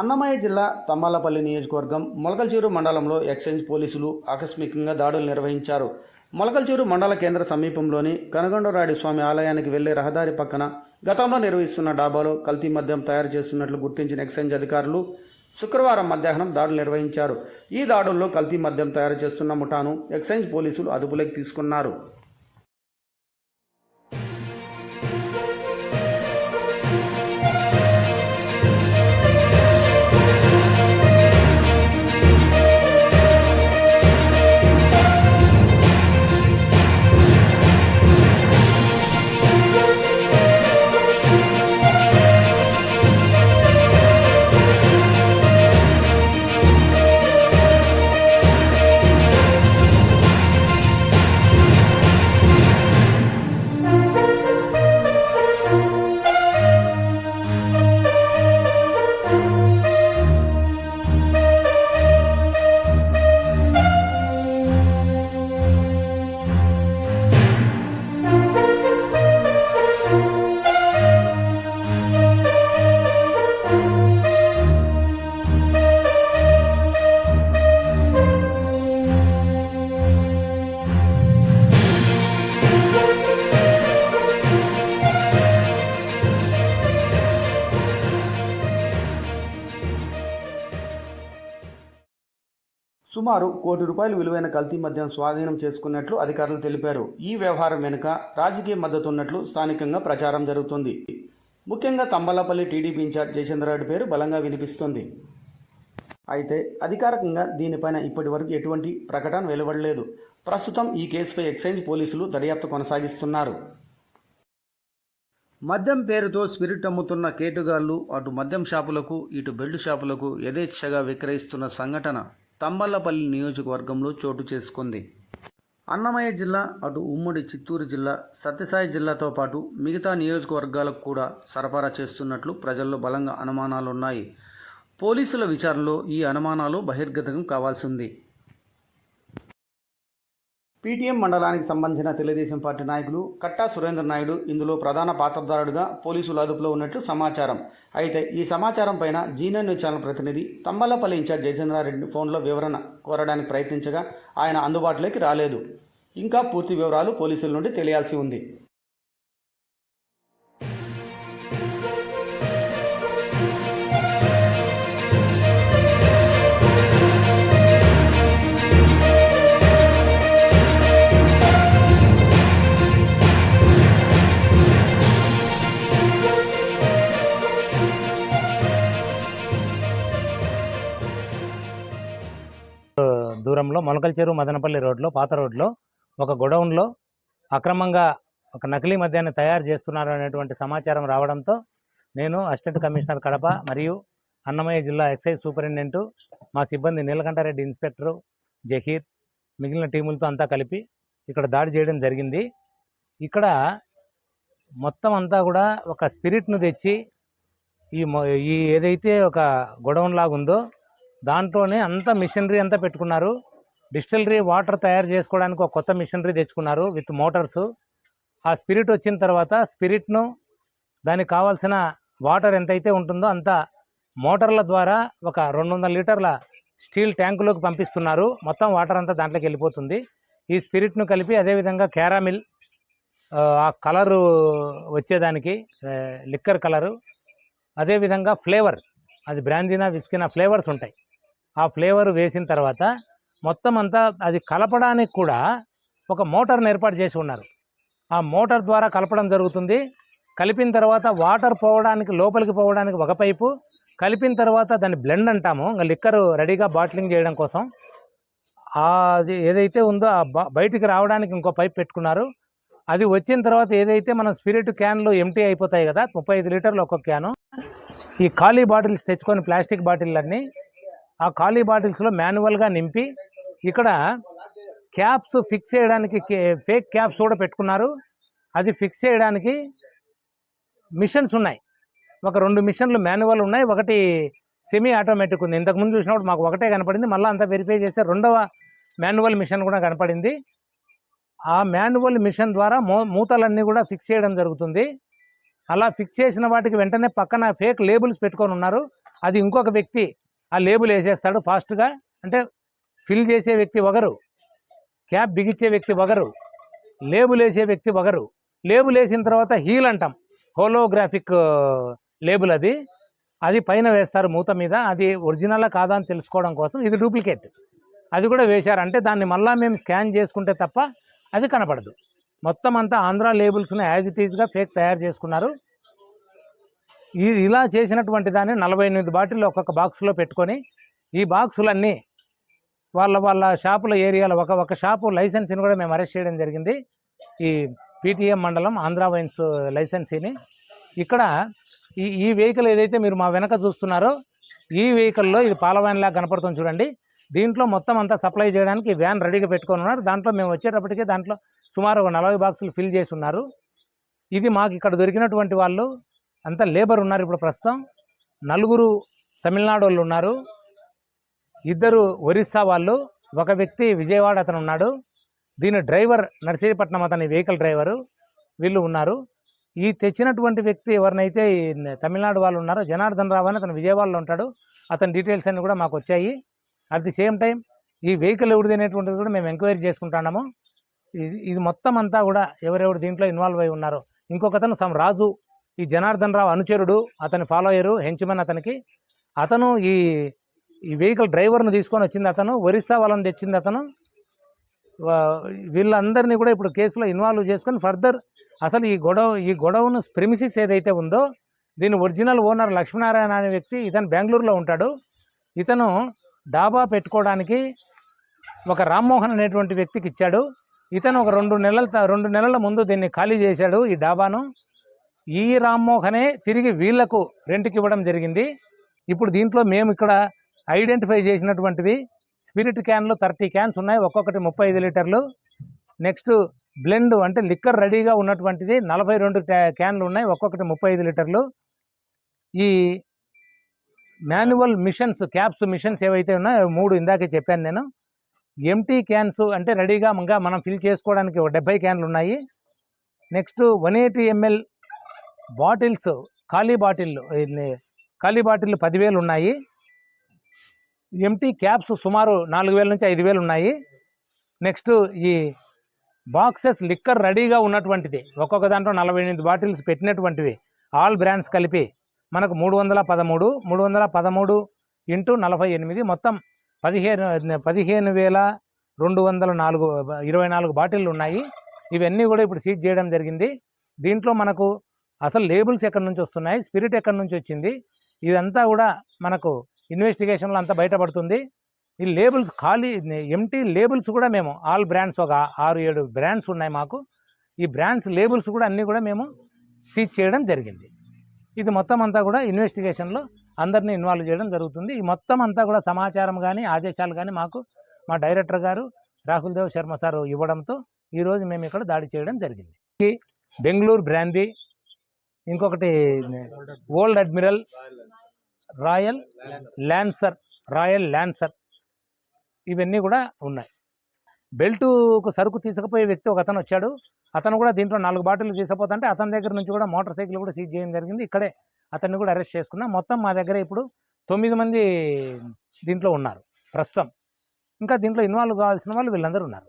అన్నమయ్య జిల్లా తమ్మాలపల్లి నియోజకవర్గం మొలకల్చూరు మండలంలో ఎక్సైజ్ పోలీసులు ఆకస్మికంగా దాడులు నిర్వహించారు. మొలకల్చూరు మండల కేంద్ర సమీపంలోని కనగొండరాడి స్వామి ఆలయానికి వెళ్ళే రహదారి పక్కన గతంలో నిర్వహిస్తున్న డాబాలో కల్తీ మద్యం తయారు చేస్తున్నట్లు గుర్తించిన ఎక్సైజ్ అధికారులు శుక్రవారం మధ్యాహ్నం దాడులు నిర్వహించారు. ఈ దాడుల్లో కల్తీ మద్యం తయారు చేస్తున్న ముఠాను ఎక్సైజ్ పోలీసులు అదుపులోకి తీసుకున్నారు. సుమారు కోటి రూపాయలు విలువైన కల్తీ మద్యం స్వాధీనం చేసుకున్నట్లు అధికారులు తెలిపారు. ఈ వ్యవహారం వెనుక రాజకీయ మద్దతు ఉన్నట్లు స్థానికంగా ప్రచారం జరుగుతుంది. ముఖ్యంగా తంబలపల్లి టీడీపీ ఇన్ఛార్జ్ జయచంద్రరెడ్డి పేరు బలంగా వినిపిస్తుంది. అయితే అధికారికంగా దీనిపైన ఇప్పటివరకు ఎటువంటి ప్రకటన వెలువడలేదు. ప్రస్తుతం ఈ కేసుపై ఎక్సైజ్ పోలీసులు దర్యాప్తు కొనసాగిస్తున్నారు. మద్యం పేరుతో స్పిరిట్ అమ్ముతున్న కేటుగాళ్ళు అటు మద్యం షాపులకు ఇటు బెల్ట్ షాపులకు యథేచ్ఛగా విక్రయిస్తున్న సంఘటన. తంబల్లపల్లి నియోజకవర్గంలో చోటు చేసుకుంది. అన్నమయ్య జిల్లా అటు ఉమ్మడి చిత్తూరు జిల్లా సత్యసాయి జిల్లాతో పాటు మిగతా నియోజకవర్గాలకు కూడా సరఫరా చేస్తున్నట్లు ప్రజల్లో బలంగా అనుమానాలున్నాయి. పోలీసుల విచారణలో ఈ అనుమానాలు బహిర్గతం కావాల్సింది పీటీఎం మండలానికి సంబంధించిన తెలుగుదేశం పార్టీ నాయకులు కట్టా సురేంద్ర నాయుడు ఇందులో ప్రధాన పాత్రధారుడుగా పోలీసులు అదుపులో ఉన్నట్లు సమాచారం. అయితే ఈ సమాచారం పైన జీనన్ న్యూస్ ఛానల్ ప్రతినిధి తమ్మలపల్లి ఇన్ఛార్జ్ జయచంద్రారెడ్డి ఫోన్లో వివరణ కోరడానికి ప్రయత్నించగా ఆయన అందుబాటులోకి రాలేదు. ఇంకా పూర్తి వివరాలు పోలీసుల నుండి తెలియాల్సి ఉంది. దూరంలో మొలకల చెరువు మదనపల్లి రోడ్లో పాత రోడ్లో ఒక గొడౌన్లో అక్రమంగా ఒక నకిలీ మద్యాన్ని తయారు చేస్తున్నారు అనేటువంటి సమాచారం రావడంతో నేను అసిస్టెంట్ కమిషనర్ కడప మరియు అన్నమయ్య జిల్లా ఎక్సైజ్ సూపరింటెండెంట్ మా సిబ్బంది నీలకంఠారెడ్డి ఇన్స్పెక్టరు జహీర్ మిగిలిన టీములతో అంతా కలిపి ఇక్కడ దాడి చేయడం జరిగింది. ఇక్కడ మొత్తం అంతా కూడా ఒక స్పిరిట్ను తెచ్చి ఈ ఈ ఏదైతే ఒక గొడౌన్ లాగుందో దాంట్లోనే అంతా మిషనరీ అంతా పెట్టుకున్నారు. డిస్టిలరీ వాటర్ తయారు చేసుకోవడానికి ఒక కొత్త మిషనరీ తెచ్చుకున్నారు విత్ మోటార్స్. ఆ స్పిరిట్ వచ్చిన తర్వాత స్పిరిట్ను దానికి కావాల్సిన వాటర్ ఎంతైతే ఉంటుందో అంత మోటార్ల ద్వారా ఒక రెండు వందల లీటర్ల స్టీల్ ట్యాంకులోకి పంపిస్తున్నారు. మొత్తం వాటర్ అంతా దాంట్లోకి వెళ్ళిపోతుంది. ఈ స్పిరిట్ను కలిపి అదేవిధంగా క్యారామిల్ ఆ, ఆ కలరు వచ్చేదానికి లిక్కర్ కలరు. అదేవిధంగా ఫ్లేవర్ అది బ్రాందీనా విస్కినా ఫ్లేవర్స్ ఉంటాయి. ఆ ఫ్లేవర్ వేసిన తర్వాత మొత్తం అంతా అది కలపడానికి కూడా ఒక మోటార్ని ఏర్పాటు చేసి ఉన్నారు. ఆ మోటార్ ద్వారా కలపడం జరుగుతుంది. కలిపిన తర్వాత వాటర్ పోవడానికి లోపలికి పోవడానికి ఒక పైపు. కలిపిన తర్వాత దాన్ని బ్లెండ్ అంటాము. ఇంకా లిక్కర్ రెడీగా బాటిలింగ్ చేయడం కోసం. అది ఏదైతే ఉందో ఆ బయటికి రావడానికి ఇంకో పైప్ పెట్టుకున్నారు. అది వచ్చిన తర్వాత ఏదైతే మనం స్పిరిట్ క్యాన్లు ఎంటీ అయిపోతాయి కదా ముప్పై ఐదు లీటర్లు ఒక్కొక్క క్యాను. ఈ ఖాళీ బాటిల్స్ తెచ్చుకొని ప్లాస్టిక్ బాటిల్ అన్నీ ఆ ఖాళీ బాటిల్స్లో మాన్యువల్గా నింపి ఇక్కడ క్యాప్స్ ఫిక్స్ చేయడానికి ఫేక్ క్యాప్స్ కూడా పెట్టుకున్నారు. అది ఫిక్స్ చేయడానికి మిషన్స్ ఉన్నాయి. ఒక రెండు మిషన్లు మాన్యువల్ ఉన్నాయి. ఒకటి సెమీ ఆటోమేటిక్ ఉంది. ఇంతకుముందు చూసినప్పుడు మాకు ఒకటే కనపడింది. మళ్ళీ అంతా వెరిఫై చేస్తే రెండవ మాన్యువల్ మిషన్ కూడా కనపడింది. ఆ మాన్యువల్ మిషన్ ద్వారా మూ మూతలన్నీ కూడా ఫిక్స్ చేయడం జరుగుతుంది. అలా ఫిక్స్ చేసిన వాటికి వెంటనే పక్కన ఫేక్ లేబుల్స్ పెట్టుకొని ఉన్నారు. అది ఇంకొక వ్యక్తి ఆ లేబుల్ వేసేస్తాడు ఫాస్ట్గా. అంటే ఫిల్ చేసే వ్యక్తి ఒకరు క్యాప్ బిగించే వ్యక్తి ఒకరు లేబుల్ వేసే వ్యక్తి ఒకరు లేబుల్ వేసిన తర్వాత హీల్ అంటాం. హోలోగ్రాఫిక్ లేబుల్ అది. అది పైన వేస్తారు మూత మీద. అది ఒరిజినలా కాదా అని తెలుసుకోవడం కోసం ఇది డూప్లికేట్. అది కూడా వేశారంటే దాన్ని మళ్ళా మేము స్కాన్ చేసుకుంటే తప్ప అది కనపడదు. మొత్తం అంతా ఆంధ్ర లేబుల్స్ని యాజ్ ఇట్ ఈస్గా ఫేక్ తయారు చేసుకున్నారు. ఈ ఇలా చేసినటువంటి దాన్ని నలభై ఎనిమిది బాటిల్ ఒక్కొక్క బాక్స్లో పెట్టుకొని ఈ బాక్సులన్నీ వాళ్ళ వాళ్ళ షాపుల ఏరియాలో ఒక ఒక షాపు లైసెన్స్ని కూడా మేము అరెస్ట్ చేయడం జరిగింది. ఈ పీటీఎం మండలం ఆంధ్ర వైన్స్ లైసెన్సీని. ఇక్కడ ఈ ఈ వెహికల్ ఏదైతే మీరు మా వెనక చూస్తున్నారో ఈ వెహికల్లో ఇది పాలవాన్లా కనపడుతుంది చూడండి. దీంట్లో మొత్తం అంతా సప్లై చేయడానికి వ్యాన్ రెడీగా పెట్టుకొని ఉన్నారు. దాంట్లో మేము వచ్చేటప్పటికే దాంట్లో సుమారు ఒక నలభై బాక్సులు ఫిల్ చేసి ఉన్నారు. ఇది మాకు ఇక్కడ దొరికినటువంటి వాళ్ళు అంతా లేబర్ ఉన్నారు ఇప్పుడు ప్రస్తుతం. నలుగురు తమిళనాడు వాళ్ళు ఉన్నారు. ఇద్దరు ఒరిస్సా వాళ్ళు. ఒక వ్యక్తి విజయవాడ అతను ఉన్నాడు. దీని డ్రైవర్ నర్సీపట్నం అతని వెహికల్ డ్రైవరు. వీళ్ళు ఉన్నారు. ఈ తెచ్చినటువంటి వ్యక్తి ఎవరినైతే తమిళనాడు వాళ్ళు ఉన్నారో జనార్దన్ రావు అని అతను విజయవాడలో ఉంటాడు. అతని డీటెయిల్స్ అన్నీ కూడా మాకు వచ్చాయి. అట్ ది సేమ్ టైం ఈ వెహికల్ ఎవరిది అనేటువంటిది కూడా మేము ఎంక్వైరీ చేసుకుంటున్నాము. ఇది ఇది మొత్తం అంతా కూడా ఎవరెవరు దీంట్లో ఇన్వాల్వ్ అయి ఉన్నారో. ఇంకొకతను సమ్ రాజు ఈ జనార్దన్ రావు అనుచరుడు అతని ఫాలోయరు హెంచ్మన్ అతనికి. అతను ఈ ఈ వెహికల్ డ్రైవర్ను తీసుకొని వచ్చింది అతను. ఒరిస్సా వాళ్ళని తెచ్చింది అతను. వీళ్ళందరినీ కూడా ఇప్పుడు కేసులో ఇన్వాల్వ్ చేసుకొని ఫర్దర్ అసలు ఈ గొడవ ఈ గొడవను ప్రెమిసిస్ ఏదైతే ఉందో దీని ఒరిజినల్ ఓనర్ లక్ష్మీనారాయణ అనే వ్యక్తి ఇతను బెంగళూరులో ఉంటాడు. ఇతను డాబా పెట్టుకోవడానికి ఒక రామ్మోహన్ అనేటువంటి వ్యక్తికి ఇచ్చాడు. ఇతను ఒక రెండు నెలల త- రెండు నెలల ముందు దీన్ని ఖాళీ చేశాడు ఈ డాబాను. ఈ రామ్మోహనే తిరిగి వీళ్ళకు రెంట్కి ఇవ్వడం జరిగింది. ఇప్పుడు దీంట్లో మేము ఇక్కడ ఐడెంటిఫై చేసినటువంటివి స్పిరిట్ క్యాన్లు థర్టీ క్యాన్స్ ఉన్నాయి. ఒక్కొక్కటి ముప్పై ఐదు లీటర్లు. నెక్స్ట్ బ్లెండ్ అంటే లిక్కర్ రెడీగా ఉన్నటువంటిది నలభై రెండు క్యా- క్యాన్లు ఉన్నాయి. ఒక్కొక్కటి ముప్పై ఐదు లీటర్లు. ఈ మాన్యువల్ మిషన్స్ క్యాప్స్ మిషన్స్ ఏవైతే ఉన్నాయో మూడు ఇందాకే చెప్పాను నేను. ఎంటీ క్యాన్స్ అంటే రెడీగా ఇంకా మనం ఫిల్ చేసుకోవడానికి ఒక డెబ్బై క్యాన్లు ఉన్నాయి. Next one eighty ML bottles ఖాళీ బాటిల్ ఖాళీ బాటిల్ పదివేలు ఉన్నాయి. ఎంటీ క్యాప్స్ సుమారు నాలుగు వేల నుంచి ఐదు వేలు ఉన్నాయి. నెక్స్ట్ ఈ బాక్సెస్ లిక్కర్ రెడీగా ఉన్నటువంటిది. ఒక్కొక్క దాంట్లో నలభై ఎనిమిది బాటిల్స్ పెట్టినటువంటివి. ఆల్ బ్రాండ్స్ కలిపి మనకు మూడు వందల పదమూడు మూడు వందల పదమూడు ఇంటూ నలభై ఎనిమిది మొత్తం పదిహేను పదిహేను వేల రెండు వందల నాలుగు ఇరవై నాలుగు బాటిళ్ళు ఉన్నాయి. ఇవన్నీ కూడా ఇప్పుడు సీజ్ చేయడం జరిగింది. దీంట్లో మనకు అసలు లేబుల్స్ ఎక్కడి నుంచి వస్తున్నాయి? స్పిరిట్ ఎక్కడి నుంచి వచ్చింది? ఇదంతా కూడా మనకు ఇన్వెస్టిగేషన్లో అంతా బయటపడుతుంది. ఈ లేబుల్స్ ఖాళీ ఎంటీ లేబుల్స్ కూడా మేము ఆల్ బ్రాండ్స్ ఒక ఆరు ఏడు బ్రాండ్స్ ఉన్నాయి మాకు. ఈ బ్రాండ్స్ లేబుల్స్ కూడా అన్నీ కూడా మేము సీజ్ చేయడం జరిగింది. ఇది మొత్తం అంతా కూడా ఇన్వెస్టిగేషన్లో అందరినీ ఇన్వాల్వ్ చేయడం జరుగుతుంది. ఈ మొత్తం అంతా కూడా సమాచారం కానీ ఆదేశాలు కానీ మాకు మా డైరెక్టర్ గారు రాహుల్ దేవ్ శర్మ సార్ ఇవ్వడంతో ఈరోజు మేము ఇక్కడ దాడి చేయడం జరిగింది. ఈ బెంగళూరు బ్రాందీ ఇంకొకటి Old Admiral Royal Lancer Royal Lancer ఇవన్నీ కూడా ఉన్నాయి. బెల్టుకు సరుకు తీసుకుపోయే వ్యక్తి ఒక అతను వచ్చాడు. అతను కూడా దీంట్లో నాలుగు బాటిల్ తీసుకుపోతుంటే అతని దగ్గర నుంచి కూడా మోటార్ సైకిల్ కూడా సీజ్ చేయడం జరిగింది. ఇక్కడే అతన్ని కూడా అరెస్ట్ చేసుకున్నాం. మొత్తం మా దగ్గర ఇప్పుడు తొమ్మిది మంది దీంట్లో ఉన్నారు ప్రస్తుతం. ఇంకా దీంట్లో ఇన్వాల్వ్ కావాల్సిన వాళ్ళు వీళ్ళందరూ ఉన్నారు.